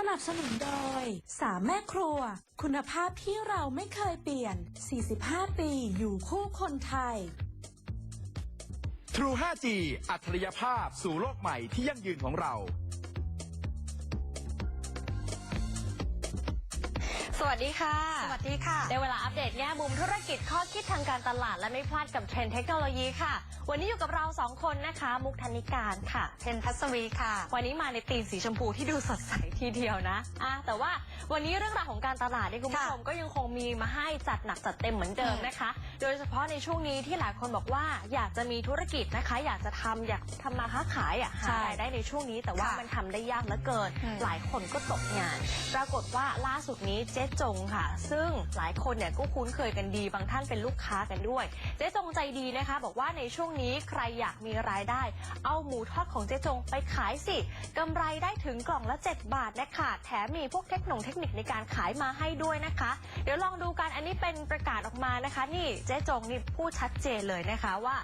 สนับสนุนโดย สามแม่ครัว คุณภาพที่เราไม่เคยเปลี่ยน 45 ปีอยู่คู่คนไทย True 5G อัจฉริยภาพสู่โลกใหม่ที่ยั่งยืนของเรา สวัสดีค่ะ สวัสดีค่ะ ได้เวลาอัปเดตแง่มุมธุรกิจข้อคิดทางการตลาดและไม่พลาดกับเทรนด์เทคโนโลยีค่ะ วันนี้อยู่กับเราสองคนนะคะ มุกธนิการค่ะเทนทัศวีค่ะ วันนี้มาในธีมสีชมพูที่ดูสดใสทีเดียวนะอะแต่ว่าวันนี้เรื่องราวของการตลาดเนี่ยคุณผู้ชมก็ยังคงมีมาให้จัดหนักจัดเต็มเหมือนเดิมนะคะ โดยเฉพาะในช่วงนี้ที่หลายคนบอกว่าอยากจะมีธุรกิจนะคะ อยากจะทำอยากทำมาค้าขายอะใช่หารายได้ในช่วงนี้ แต่ว่าค่ะมันทำได้ยากเหลือเกินอืมหลายคนก็ตกงาน ปรากฏว่าล่าสุดนี้เจ๊จงค่ะ ซึ่งหลายคนเนี่ยก็คุ้นเคยกันดี บางท่านเป็นลูกค้ากันด้วย เจ๊จงใจดีนะคะ บอกว่าในช่วงนี้ใครอยากมีรายได้ เอาหมูทอดของเจ๊จงไปขายสิกำไรได้ถึงกล่องละ 7 บาทนะคะแถมมีพวกเทคโนเทคนิคในการขายมาให้ด้วยนะคะ เดี๋ยวลองดูกันอันนี้เป็นประกาศออกมานะคะ นี่เจ๊จงนี่พูดชัดเจนเลยนะคะว่า